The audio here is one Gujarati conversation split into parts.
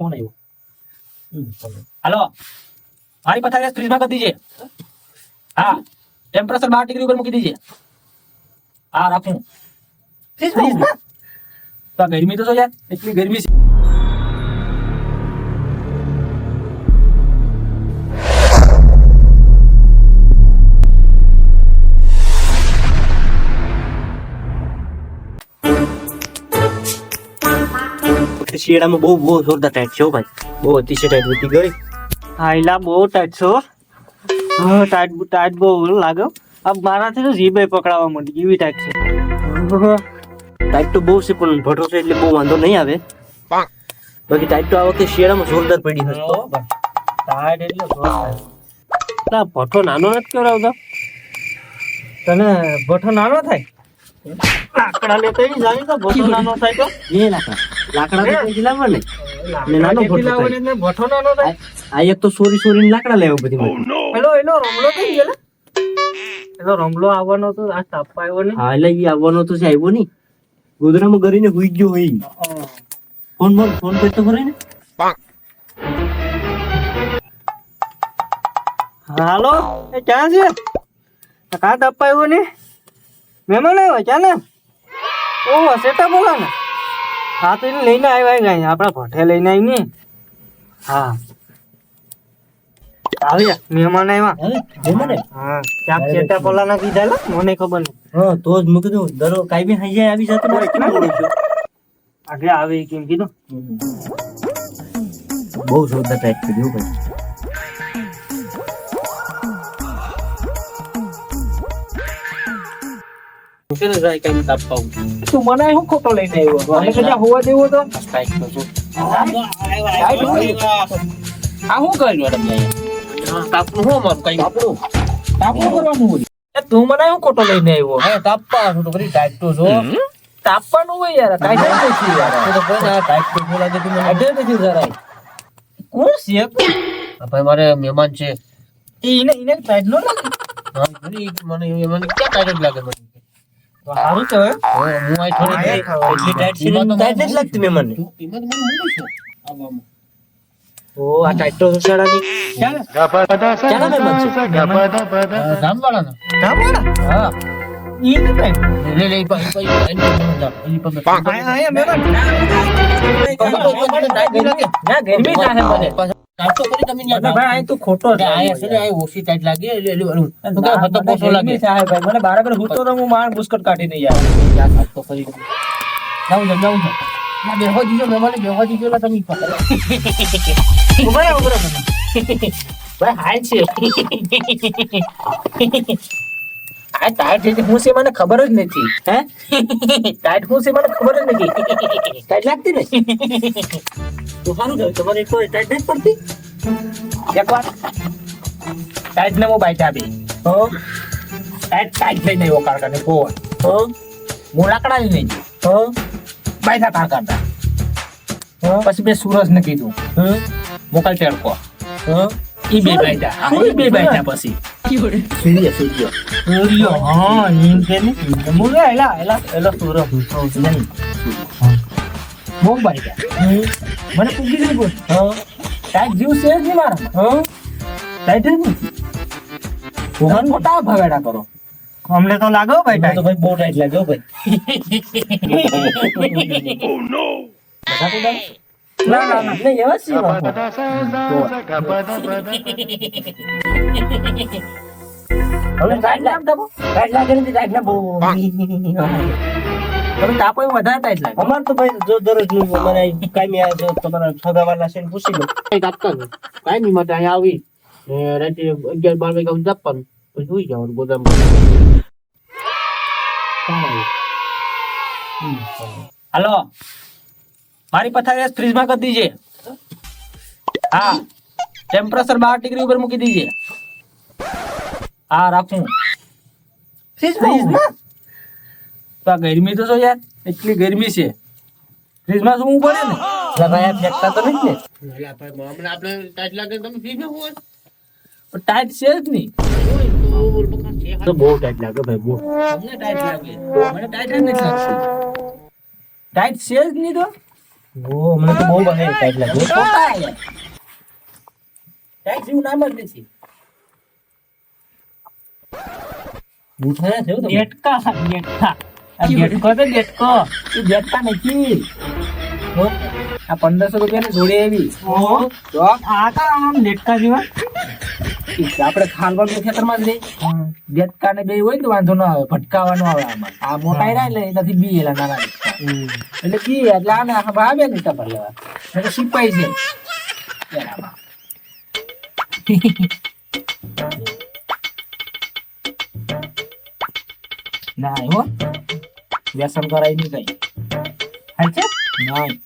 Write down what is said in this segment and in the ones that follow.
ફોન આવ્યો? હાલો. મારી પથારી ફ્રીજમાં કરી દીજે. હા. ટેમ્પરેચર બાર ડિગ્રી ઉપર મૂકી દીજે. હા રાખું. ફ્રીજમાં? તો ગરમી તો યાર. એટલી ગરમી છે. શિયાળામાં બહુ બહુ જોરદાર ટાઈટ છે ભાઈ. બહુ અતિશય ટાઈટ વધી ગઈ. હાઈલા બહુ ટાઈટ છો હા. ટાઈટ ટાઈટ બહુ લાગે આ મારાથી તો જીભે પકડાવા માંડી એવી ટાઈટ છે. ટાઈટ તો બહુ છે પણ ભટો છે એટલે બહુ વાંધો નહીં આવે. બાકી ટાઈટ તો આ વખતે શિયાળામાં જોરદાર પડી હશે. ટાઈટ એટલે જોરદાર. ભઠ્ઠો નાનો નથી કરાવતો. તને ભઠ્ઠો નાનો થાય? લાકડા લેતા ઈ તો ભઠ્ઠો નાનો થાય તો. એ લાકડા લાકડા તો લાવવા ને નાનો ભઠ્ઠો થાય. ને ભઠ્ઠો નાનો થાય. આ એક તો સોરી સોરી લાકડા લેવા બધી માંથી. એનો રમલો એનો રમલો આવવાનો તો આ તાપા આવ્યો નહીં હા એટલે ઈ આવવાનો તો છે આવ્યો ની ગોદડામાં ગરીને હુઈ ગયો હોય ફોન બોલ ફોન કરતો ખરી ને. હાલો એ ક્યાં છે? કા કાં તાપા આવ્યો ને? મહેમાન આવ્યા ક્યાં ને? ઓ સેટા બોલા ને હા તો એને લઈને આવ્યા ગયા આપણા ભઠે લઈને આવી ને હા. આવ્યા મહેમાન આવ્યા. ને હા ક્યાંક સેટા બોલા કીધા મને ખબર નહીં હા તો જ મૂકી દઉં દરો કાઈ બી હાઈ જાય આવી જતો મારે કેમ બોલું આગળ આવે કેમ કીધું? બહુ જોરદાર ટાઈટ કર્યું ભાઈ. તું મને શું ખોટો લઈને આવ્યો? મને કદાચ હોવા દેવો તો આ શું કર્યું તમે તાપનું શું અમારું કઈ? તાપનું તાપનું કરવાનું તું મને શું ખોટો લઈને આવ્યો? હે તાપવા છું તો કરી ટાઈટ તો છો તાપવાનું હોય યાર ટાઈટ નથી યાર તો કોઈ ના ટાઈટ બોલા દે તું અડે નથી જરાય કોણ છે ભાઈ મારે મહેમાન છે. એને એને ટાઈટ નો? લાગે હા મને મને મને ક્યાં ટાઈટ લાગે મને? સારું છે હું. આ થોડી એટલી ટાઈટ છે ટાઈટ નથી લાગતી મેં મને ઓ આ ટાઈટ તો શાળાની. ક્યાંના મહેમાન છે? ગામવાળાના. ગામવાળા? હા. ઈ ને. લે લે પા પા ગરમી થાય મને તાતો કરી તમે ભાઈ આ તો ખોટો છે. આયા છે ને આ ઓછી ટાઈટ લાગે એટલે એટલે તો કે હતો પોસો લાગે. થાય ભાઈ. મને બારાબર હુતો તો હું માણ બુસ્કટ કાઢી નહીં યાર યાર તાતો કરી જાઉં જાઉં જાઉં ના બેહો દીજો મેમન બેહો દીજો લા તમે ઊભા રહો ઊભા રહો ભાઈ હાલ છે. આ ટાઈટ છે હું છે મને ખબર જ નથી. હે? ટાઈટ હું છે મને ખબર જ નથી. ટાઈટ લાગતી ને? તો સારું થયું તમારે કોઈ ટાઈટ નથી પડતી? એક વાર ટાઈટ ને હું? ટાઈટ ટાઈટ લઈને આવ્યો કારખાને કોણ હો? લાકડા પછી મેં સુરજ ને કીધું હો? મોકલ ટેડકો હો? ઈ બે બાઈટા હા, ઈ બે બાઈટા પછી. સૂર્ય સૂર્ય સૂર્ય હા એમ કે ને. મુલે એલા એલા એલા સૂર્ય નહીં બાઈટા મને પૂછી નહીં બોલ હા? ટાઈટ જીવ છે જ નહીં મારા હા? ટાઈટ જ નથી ભગવાન મોટા ભગાડા કરો. અમને તો લાગો ભાઈ મને તો ભાઈ બહુ ટાઈટ લાગ્યો ભાઈ. ના ના ના. નહીં એવા જ હવે ટાઈટ લાગ દબો. ટાઈટ લાગે ને ટાઈટ ના બહુ. તમે તાપો એમ વધારે ટાઈટ અમાર તો ભાઈ જો દરરોજનું અમારે કાયમી આ જો તમારા સગાવાલા છે પૂછી લો. કઈ નહીં. માટે અહીંયા આવી. રાતે અગિયાર બાર પછી સુઈ જવાનું ગોદામ હાલો. મારી પથારી ફ્રીજમાં કરી દીજે. હા. ટેમ્પરેચર બાર ડિગ્રી ઉપર મૂકી દીજે. હા રાખું. ફ્રીજમાં તો આ ગરમી તો જો યાર એટલી ગરમી છે ફ્રીજમાં શું પડે ને એટલે ભાઈ આ ફેંકતા તો નહીં ને ટાઈટ છે જ નહીં તો બહુ ટાઈટ લાગે ભાઈ બહુ તમને ટાઈટ લાગે મને ટાઈટ જ નથી લાગતું ટાઈટ છે જ નહીં તો ઓ મને તો બહુ બને ટાઈટ લાગે ટાઈટ જેવું નામ જ નથી બૂઠા થયો તો નેટકા ગેટકા આ ગેટકો તો ગેટકો એ ગેટકા નથી. આ પંદરસો રૂપિયાની જોડી એવી તો આ કા આમ લેટકા જેવા. આપણે ખાનગઢ ખેતરમાં જ ગેટકા ને બે હોય તો વાંધો ન આવે. ભટકાવાનો આવે આમાં. આ મોટા રહ્યા એટલે એનાથી બી એલા નાના એટલે બી એટલે આને આ ભાવે ને ટપર લેવા. એટલે સિપાઈ છે. ના વ્યસન કરાય નહીં કઈ. હાલ છે? નહીં.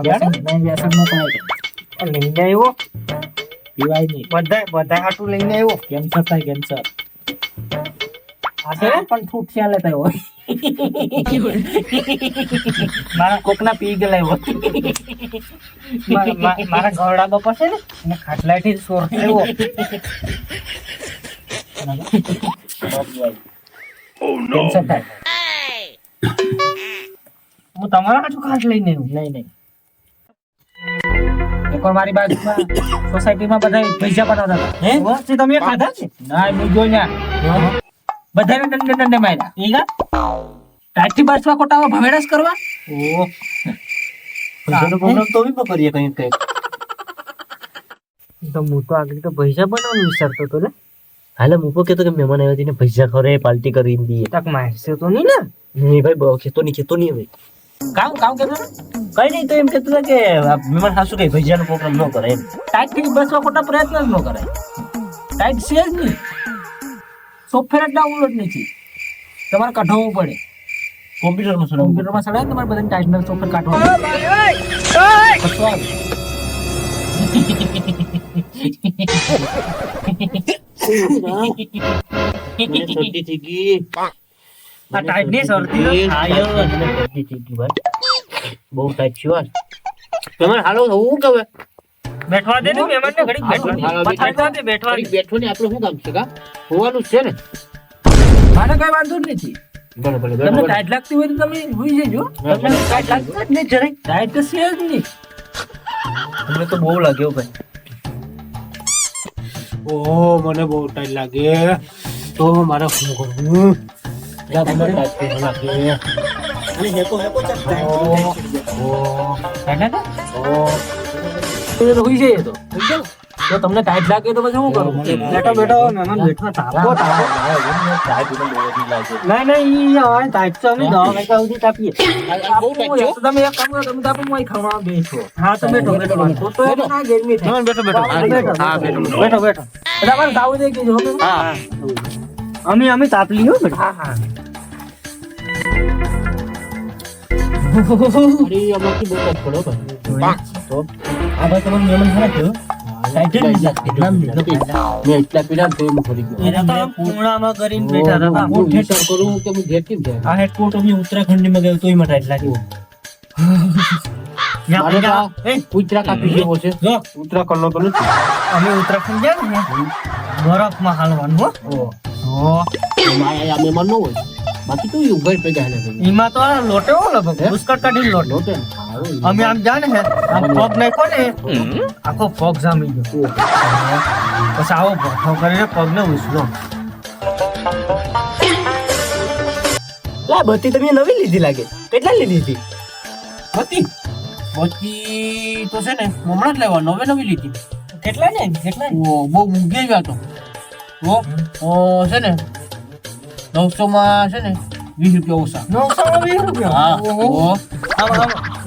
વ્યસન નહીં વ્યસન ન કરાય લઈને આવ્યો? પીવાય નહીં. બધા બધા હાટું લઈને આવ્યો. કેન્સર થાય કેન્સર. પણ ખ્યાલ લેતા હોય મારા કોકના પી ગયેલા મા- મારા ઘરડા બાપા છે ને એને ખાટલાથી સોર આવ્યો. થાય. હું તમારા હાટું ખાસ લઈને આવ્યો નહીં નહીં. એકવાર મારી બાજુમાં સોસાયટીમાં બધા પૈસા બનાવતા હતા. હે? વસ્તી તમે ખાધા છે? ના હું જોઈ બધાને દંડે દંડે માર્યા. ઈગા ટાટી બાસવા કોટાવા ભવેડસ કરવા? ઓ પૈસાનો પ્રોગ્રામ તો બી કરીએ કઈ કંઈક. તો હું તો આગળ તો પૈસા બનાવવાનું વિચારતો હતો ને હાલે હું કેતો કહેતો કે મહેમાન આવ્યા હતી ને પૈસા ખરે પાલટી કરી દઈએ. તક મારશે તો નહીં ને? નહીં ભાઈ બહુ ખેતો નહીં ખેતો નહીં ભાઈ કામ કામ કેતો કઈ નહીં તો એમ કહેતો કે આ મહેમાન સાસુ કઈ ભજીયાનો પ્રોગ્રામ ન કરે એમ. ટાઈટથી બસવા ખોટા પ્રયત્ન જ ન કરે. ટાઈટ છે જ નહીં. સોફ્ટવેર જ ડાઉનલોડ નથી. તમારે કઢાવવું પડે. કોમ્પ્યુટરમાં સડાવ કોમ્પ્યુટરમાં સડાય ને તમારે બધાને ટાઈટનર સોફ્ટવેર કાઢવા. મને શું કામ છે કા હોવાનું છે ને મારે કઈ વાંધો જ નથી તમને ટાઈટ લાગતી હોય તો તમે હોઈ જજો તમને જરાય ટાઈટ તો નહીં. મને તો બહુ લાગ્યો ભાઈ. ઓહો મને બહુ ટાઈમ લાગે. તો મારે શું કરવું? લાગે. તો તમને ટાઈટ લાગે તો પછી શું કરું? બેઠો બેઠો નાના બેઠો તાપો તાપો નહીં નહીં ઈ હવે ટાઈટ તો અમે દવા વાગ્યા સુધી તાપીએ તમે એક કામ કરો તમે તાપો મોય ખાવા બેસો. હા તમે બેઠો બેઠો તો એ ના ગરમી થાય. બેઠો બેઠો. હા, બેઠો હા બેઠો બેઠો. અમારે દાવું દે કે જો અમે હા અમે અમે તાપ લીધો બેઠો હા હા. અરે અમારથી બહુ પડો ભાઈ. તો આ ભાઈ તમારું નિયમન ખરા થયો ટાઈટમાં એટલા ગયો. ગયો તોય ઉત્તરા કાપી જેવો. છે. જો. ઉત્તરાખંડનો તો નથી. અમે ઉત્તરાખંડ ગયા ને બરફમાં હાલવાનું હો. બાકી તો એ ઉઘાડ પૈડા એમાં તો લોટે લગભગ. પુષ્કળ કાઢીને લોટ. લોટે. અમે આમ જા ને આમ પગ નાખ્યો ને આખો પગ જામી ગયો. પછી આવો ભઠ્ઠો કરીને પગને ઉછલો લા બત્તી તમે નવી લીધી લાગે. કેટલા લીધી હતી? બત્તી? બત્તી તો છે ને હમણાં જ લેવા નવે નવી લીધી. કેટલા ને? કેટલા ઓ બહુ મૂંઘી ગયા તો. ઓ ઓ છે ને નવસો માં છે ને વીસ રૂપિયા ઓછા. નવસો વીસ રૂપિયા? હા આમ આમ. એ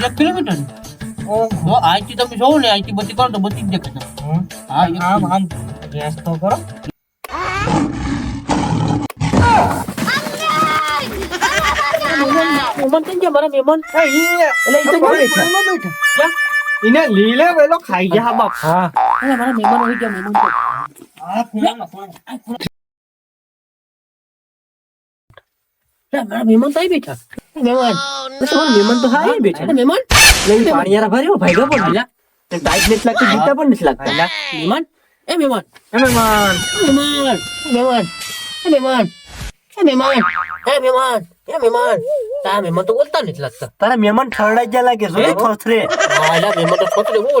એક કિલોમીટર ઓહો. તો આઈથી તમે જોવો ને આઈથી બધી કરો તો બધી જ દેખાય હા આમ આમ. રેસ તો કરો? એને લીલે વેલો ખાઈ ગયા બાપ. હા મારા મહેમાન હોય ગયા મહેમાન મારા મહેમાન તો આવી બેઠા. મહેમાન. તમારા મહેમાન તો હા બેઠા. મહેમાન. પાણી યાર ભર્યો ભાઈ પણ ટાઈટ નથી લાગતી જીતા પણ નથી લાગતા. મહેમાન. એ મહેમાન. એ મહેમાન. મહેમાન. મહેમાન. એ મહેમાન. એ મહેમાન. એ મહેમાન. એ મહેમાન. તા મહેમાન તો બોલતા નથી લાગતા. તારા મહેમાન ઠરડાઈ ગયા લાગે છે? થોથરે હા મહેમાન તો છોકરે બહુ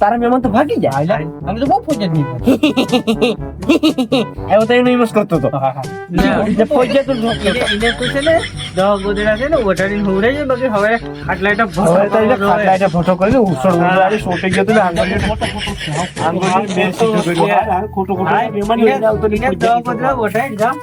તારા મહેમાન તો ભાગી જાય અમે તો બહુ ફોજ્યા જ નહીં. આવ્યો તો એનો યુઝ કરતો હતો એટલે પહોંચ્યા તો ઝોકી એને એને તો છે ને દવા ગોદડા છે ને ઓઢાડીને હુવડાઈ જાય બાકી હવે આટલા એટલે હવે તો એટલે ભસવા ખાટલા એટલે ફોટો કરી ઉછળ ઉછળ સોટી ગયો તો ને આંગળીઓ આંગળીઓ બે સીધું કર્યું. હા, હા, ખોટું ખોટું મહેમાન લઈને આવતો નહીં, એને પહોંચ્યા દવા ગોદડા ઓઢાડી જામ